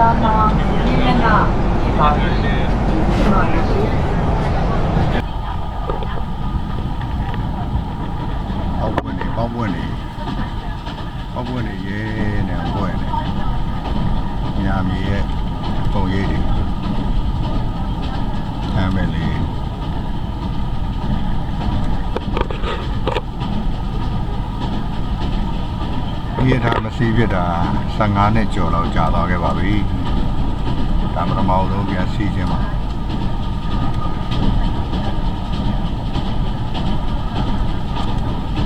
လက်တင်ဒီပြာမှာဒီနေ့ကပါပြီးတယ်ဒီမှာရှိ ပေါက်ပွင့်နေပေါက်ပွင့်နေပေါက်ပွင့်နေရဲနဲ့ပွင့်နေညာမြေရဲ့ပုံရိပ်တွေမ်းမယ်လေ ဒီရထားမစီးဖြစ်တာ15နှစ်ကျော်လောက်ကြာသွားခဲ့ပါပြီဒါမှမဟုတ်တော့ပြန်စီးခြင်းပါ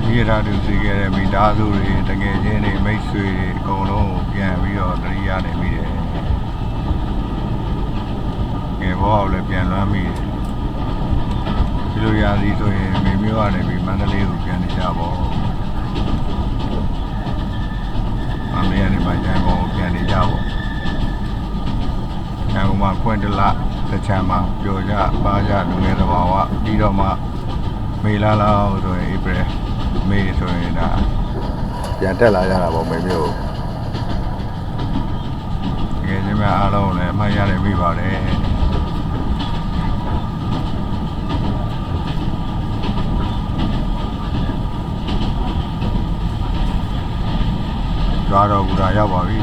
ဒီရာတူစီခဲ့တဲ့မိသားစုတွေတကယ်ချင်းတွေမိတ်ဆွေတွေအကုန်လုံးကိုပြန်ပြီးတော့တရိယာနေမိတယ်။ငယ်ဘောအောင်လည်းပြန်လွမ်းမိတယ်။ဒီလိုရာသီဆိုရင်မိမျိုးကနေပြီးမန္တလေးကိုပြန်နေကြပါဦး။ မန္တလေးကနေမှကျန်ကုန်ကိုပြန်နေကြပါဦး။ကျန်ကုန်မှာခွင့်တလတစ်ချမ်းမှာပျော်ကြပါကြလူငယ်သဘာဝပြီးတော့မှမေလာလောက်ဆိုရင်ဧပြီမေဆိုရင်ဒါပြန်တက်လာကြတာပေါ့မေမျိုးတကယ်ချင်းများအားလုံးလည်းအမှတ်ရတယ်မိပါတယ် ကြွားတော့ဘူးတာရောက်ပါပြီ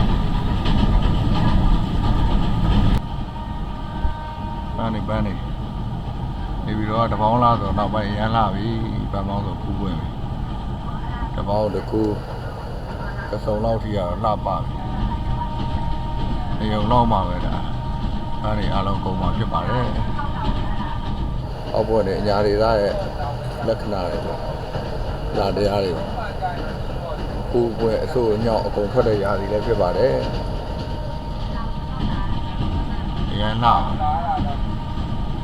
ပန်းနေပန်းနေနေပြီးတော့တပေါင်းလားဆိုတော့နောက်ပိုင်းရမ်းလာပြီပန်းပေါင်းဆိုခူးပွင့်ပြီတပေါင်းတစ်ခုကစုံလောက်ထိရတော့လှပပြီနေုံတော့မှပဲဒါအဲ့ဒီအားလုံးကုန်မှာဖြစ်ပါတယ်အောက်ဘက်နဲ့အညာတွေသားရဲ့လက္ခဏာတွေပေါ့လာတရားတွေခူး ပွင့်အစိုးအညောက်အကုန်ထွက်တဲ့ຢာစီလည်းဖြစ်ပါတယ်ရမ်းလာပါ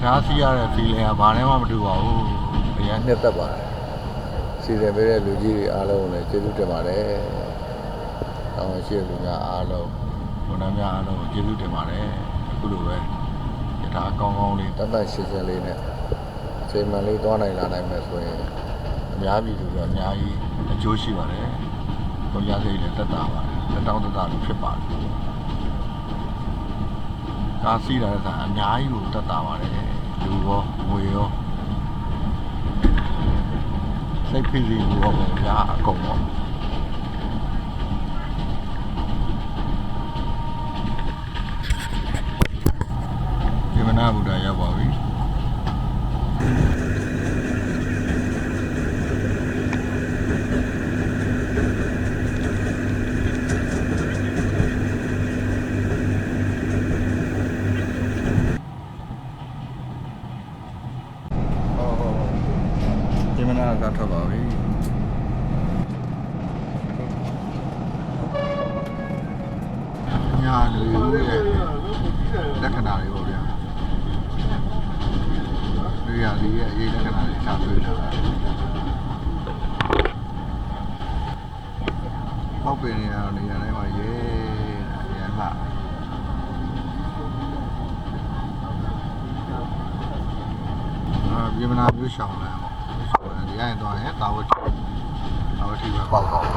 ဓာတ်စီရတဲ့ feeling ကဘာနဲ့မှမတူပါဘူးအရင်နှစ်သက်ပါတယ်စီစဉ်ပေးတဲ့လူကြီးတွေအားလုံးကိုလည်းကျေးဇူးတင်ပါတယ်။တောင်းရှိတဲ့လူများအားလုံးဝန်ထမ်းများအားလုံးကိုကျေးဇူးတင်ပါတယ်။အခုလိုပဲယထာကောင်းကောင်းလေးတတ်တတ်ရှင်းရှင်းလေးနဲ့အချိန်မှန်လေးသွားနိုင်လာနိုင်မယ်ဆိုရင်အများပြည်သူကအများကြီးအကျိုးရှိပါတယ်။ ကိုရစိတ်လည်းတက်တာပါတယ်။တက်တောင်းတက်တာလို့ဖြစ်ပါတယ်။ကားစီးတာလည်းအများကြီးကိုတက်တာပါတယ်။လူရောငွေရောစိတ်ဖိစီးမှုရောပေါ့ဗျာအကုန်ပေါ့ဒီမနာဘူတာရောက်ပါပြီဟောဟောဒီမနာ ကထွက်ပါပြီညာလူရဲ့လက္ခဏာတွေပေါ့ဗျာလူရလေးရဲ့အရေးလက္ခဏာတွေချတွေ့လာတာပောက်ပင်နေရတော့နေရာတိုင်းမှာရဲရန်လာအာပြေမနာပြရှောင်းလာပေါ့ရှောင်းလာ ဒီရင်တော့ရင်တာဝတိတာဝတိပဲပေါက်တော့ဒီ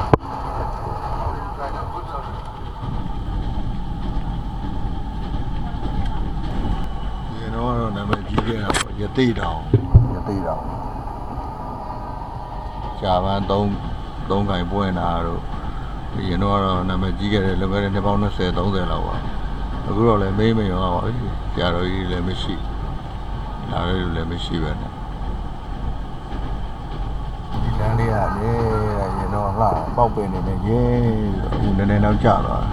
တော့တော့နာမည်ကြီးခဲ့တာပေါ့ရတိတောင်ရတိတောင်ကြာပန်း3 3ခိုင်ပွင့်တာတို့ဒီရင်တော့တော့နာမည်ကြီးခဲ့တယ်လွန်ခဲ့တဲ့နှစ်ပေါင်း20 30လောက်ပါအခုတော့လည်းမေးမရောပါဘူးကြာတော်ကြီးလည်းမရှိလာရည်လည်းမရှိပဲနဲ့ဒီလ မ်းလေးကလေရင်တော့လှပေါက်ပင်နေနေရဲအခုနည်းနည်းတော့ကြာသွားတယ်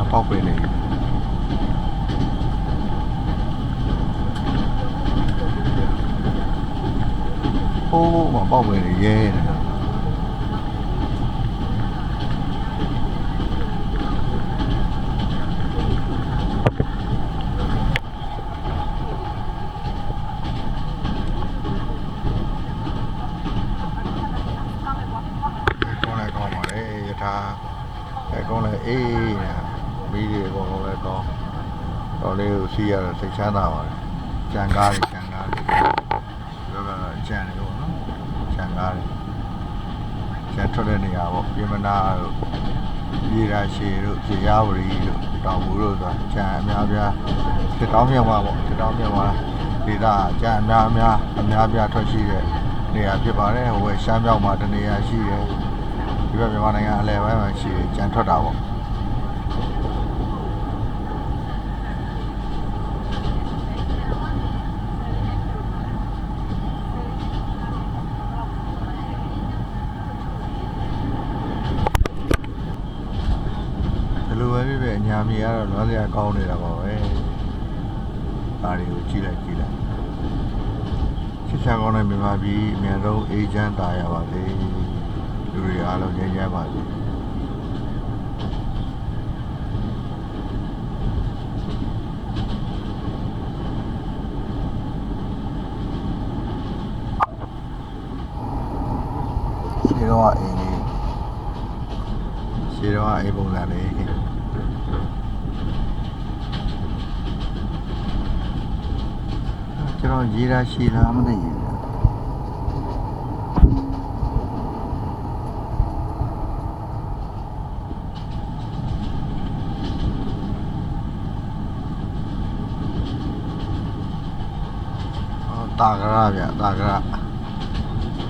အပေါက်ပင်နေဟိုးမပေါက်ပင်နေရဲတယ် ကောင်းလဲကောင်းပါလေယထာ အဲကောင်းလဲအေးนะမိတွေအကုန်လုံးလဲကောင်းတော်လေးကိုစီးရတော့စိတ်ချမ်းသာပါတယ်ကြံကားတွေကြံကားတွေပြောကတော့အချကြံတယ်ပေါ့နော်ကြံကားတယ်ကြံထွက်တဲ့နေရာပေါ့ပြင်မနာတို့ပြည်ရာရှည်တို့ဇေယဝရီတို့တောင်ဘူးတို့ဆိုတာကြံအများပြားတစ်တောင်းမြောက်မှာပေါ့တစ်တောင်းမြောက်မှာဒေသကြံအများအများအများပြားထွက်ရှိတဲ့နေရာဖြစ်ပါတယ်ဟိုဘက်ရှမ်းမြောက်မှာတနေရာရှိတယ် ဒီဘက်မြန်မာနိုင်ငံအလယ်ပိုင်းမှာရှိတယ်ကြံထွက်တာပေါ့ဒီလိုပဲဖြစ်ဖြစ်အညာမြေကတော့လွမ်းစရာကောင်းနေတာပါပဲ။ဒါတွေကိုကြည့်လိုက်ကြည့်လိုက်။ချစ်ချာကောင်းတဲ့မြန်မာပြည်အမြန်ဆုံးအေးချမ်းသာရပါစေ။ လူတွေအားလုံးငြိမ်းချမ်းပါစေ။ရှင်းတော့အိမ်လေးရှင်းတော့အိမ်ပုံစံလေးကျွန်တော်ရေးတာရှိလားမသိဘူး ဟော တာကရဗျတာကရ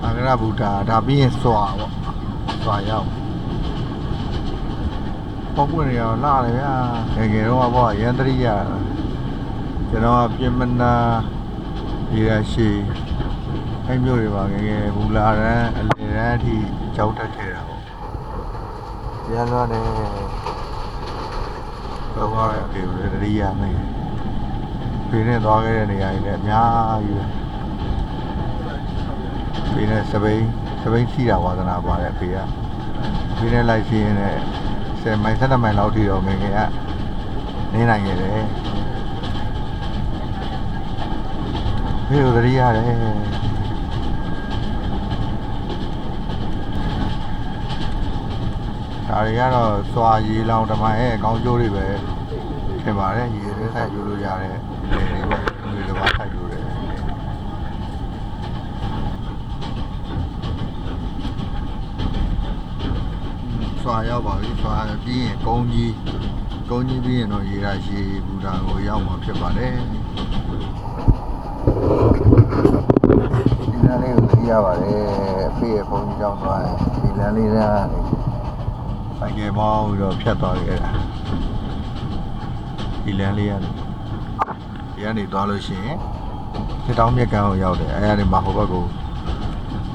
တာကရဘူတာဒါပြီးရင်စွာပေါ့စွာရောက်ပေါက်ပွင့်နေရောလာတယ်ဗျာငယ်ငယ်တော့ပေါ့ရန်တရိယာကျွန်တော်ကပြင်မနာဒီရရှိအဲ့မျိုးတွေပါငယ်ငယ်ဘူလာရန်အလေရန်အထိကြောက်တက်ခဲ့တာပေါ့ရန်တော့နေတော့ရပြီတရိယာမင်း ဖေးနဲ့သွားခဲ့တဲ့နေရာတွေလည်းအများကြီးပဲဖေးနဲ့စပိန်စပိန်စီးတာဝါသနာပါတဲ့ဖေးကဖေးနဲ့လိုက်စီးရင်လည်း10မိုင်7မိုင်လောက်ထိတော့ငယ်ငယ်ကနေနိုင်ခဲ့တယ်ဖေးကိုသတိရတယ်ဒါတွေကတော့စွာရီလောင်တမန်ရဲ့အကောင်းကျိုးတွေပဲ ထင်ပါတယ်ရေတွေထိုက်ယူလို့ရတဲ့လေတွေပေါ့ဒီတစ်ပါးထိုက်ယူတယ်ဆွာရောက်ပါပြီဆွာပြီးရင်ကုန်းကြီးကုန်းကြီးပြီးရင်တော့ရေရရှိဘူတာကိုရောက်မှာဖြစ်ပါတယ်ဒီလမ်းလေးကိုသိရပါတယ်အဖေရဲ့ဘုန်းကြီးကြောင်းသွားတယ်ဒီလမ်းလေးကဆိုင်ကယ်မောင်းပြီးတော့ဖြတ်သွားခဲ့တာ ဒီလမ်းလေးကနေဒီကနေသွားလို့ရှိရင်စစ်တောင်းမြက်ကန်းကိုရောက်တယ်အဲကနေမှဟိုဘက်ကို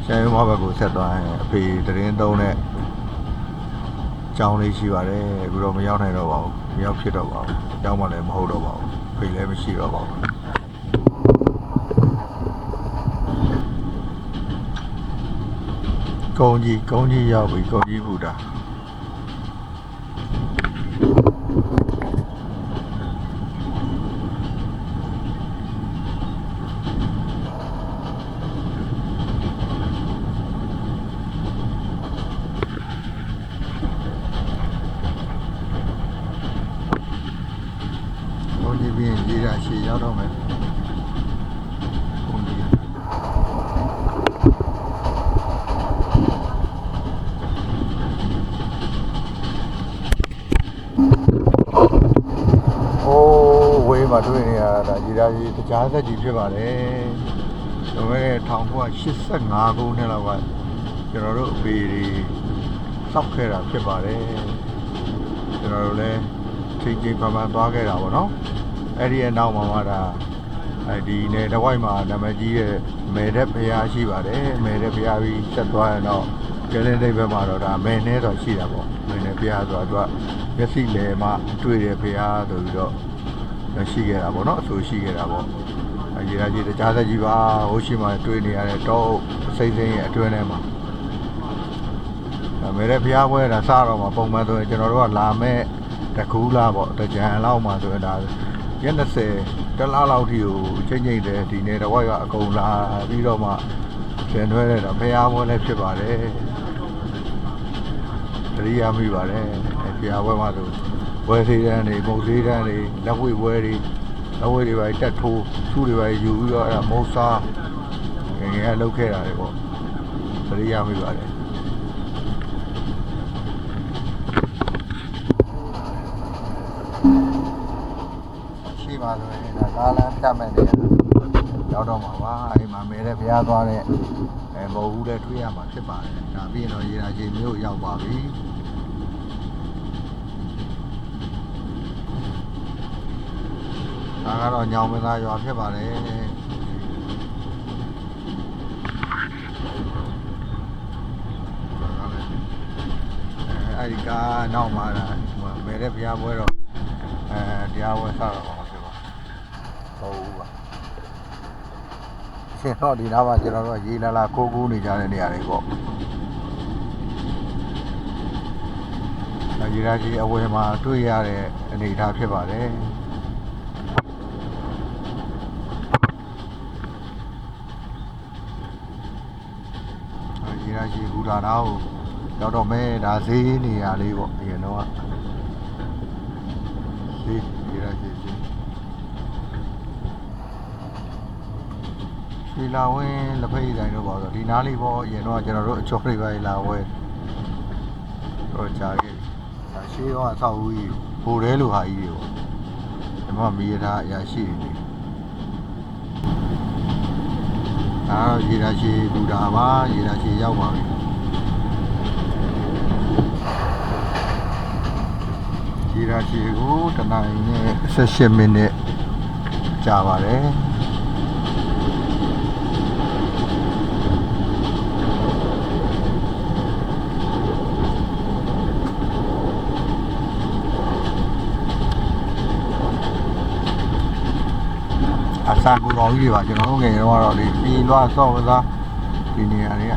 ရှမ်းရုံးမဘက်ကိုဆက်သွားရင်အဖေတရင်သုံးတဲ့ကျောင်းလေးရှိပါတယ်အခုတော့မရောက်နိုင်တော့ပါဘူးမရောက်ဖြစ်တော့ပါဘူးကျောင်းမှလည်းမဟုတ်တော့ပါဘူးအဖေလည်းမရှိတော့ပါဘူးကုန်းကြီးကုန်းကြီးရောက်ပြီကုန်းကြီးဘူတာ။ဘုန်းကြီးပြီးရင်ရေးတာရှည်ရောက်တော့ မယ်။ဘုန်းကြီး။အိုးဝေးမှာတွေ့နေရတာဒါရေးတာရေးတကြားဆက်ကြီးဖြစ်ပါတယ်။ဒါပေမဲ့1985ခုနှစ်လောက်ကကျွန်တော်တို့အဖေတွေစောက်ခဲ့တာဖြစ်ပါတယ်။ကျွန်တော်တို့လည်းချိန်ချိန်ပန်ပန်သွားခဲ့တာပေါ့နော် အဲ့ဒီအနောက်မှာမှဒါအဲဒီနယ်တစ်ဝိုက်မှာနာမည်ကြီးတဲ့မယ်တဲ့ဘုရားရှိပါတယ်မယ်တဲ့ဘုရားပြီးဆက်သွားရင်တော့ကျလင်းတိတ်ဘက်မှာတော့ဒါမယ်နဲ့တော့ရှိတာပေါ့မယ်နဲ့ဘုရားဆိုတာသူကမျက်စိလေမှတွေ့တဲ့ဘုရားဆိုပြီးတော့ရှိခဲ့တာပေါ့နော်အဆိုရှိခဲ့တာပေါ့အကြီးအကြီးတကြားသက်ကြီးပါဟိုရှိမှတွေ့နေရတဲ့တော့စိတ်စိမ်ရဲ့အတွင်းထဲမှာမယ်တဲ့ဘုရားပွဲတာစတော့မှာပုံမှန်ဆိုရင်ကျွန်တော်တို့ကလာမဲ့တကူးလားပေါ့တကြံလောက်မှဆိုရင်ဒါ ရက်20တလားလောက်ထိကိုချိန်ချိန်တယ်ဒီနေ့တော့ဝိုက်ကအကုန်လာပြီးတော့မှပြန်ထွဲတဲ့တော့ဖျားပွဲလည်းဖြစ်ပါတယ်တရိယာမိပါတယ်အဲဖျားပွဲမှာဆိုဝဲသေးတဲ့နေမုတ်သေးတဲ့နေလက်ဝှေ့ပွဲတွေလက်ဝှေ့တွေပဲတက်ထိုးသူ့တွေပဲယူပြီးတော့အဲမုတ်စားငယ်ငငယ်ကလှုပ်ခဲ့တာတွေပေါ့သတိရမိပါတယ် ရှိပါလို့ရင်ဒါကားလမ်းဖြတ်မဲ့နေရရောက်တော့မှာပါအဲ့မှာမဲတဲ့ဘုရားသွားတဲ့အဲမဟုတ်ဘူးတဲ့တွေ့ရမှာဖြစ်ပါတယ်ဒါပြီးရင်တော့ရေရာကြီးမြို့ရောက်ပါပြီဒါကတော့ညောင်မင်းသားရွာဖြစ်ပါတယ်အဲအဲ့ဒီကားနောက်မှာဒါမဲတဲ့ဘုရားပွဲတော့အဲတရားပွဲဆောက်တော့မှာဖြစ်ပါ ဟုတ်ဘူးပါရှင်တော့ဒီနားမှာကျွန်တော်တို့ကရေလာလာကိုကူးနေကြတဲ့နေရာတွေပေါ့အဲဒီရာကြီးအဝယ်မှာတွေ့ရတဲ့အနေအထားဖြစ်ပါတယ်အဲဒီရာကြီးဘူလာနာကိုရောက်တော့မဲဒါဈေးနေရာလေးပေါ့ဒီကတော့ကဈေးဒီရာကြီးဈေး ဒီလာဝင်းလက်ဖက်ရည်ဆိုင်တို့ပေါ့ဆိုဒီနားလေးပေါ့အရင်တော့ကျွန်တော်တို့အချော်တွေပဲလာဝဲတော့ကြာခဲ့ဒါရှေးတော့အဆောက်အဦကြီးဟိုတဲလိုဟာကြီးတွေပေါ့ဒီမှာမီးရထားအရာရှိနေတယ်ဒါတော့ရေရာရှိဘူတာပါရေရာရှိရောက်ပါပြီရေရာရှိကိုတနင်္လာနေ့18မိနစ်ကြာပါတယ် အ စာကူတော်ကြီးတွေပါကျွန်တော်တို့ငယ်တော့ကတော့ဒီပြည်လွှားစော့ကစားဒီနေရာတွေက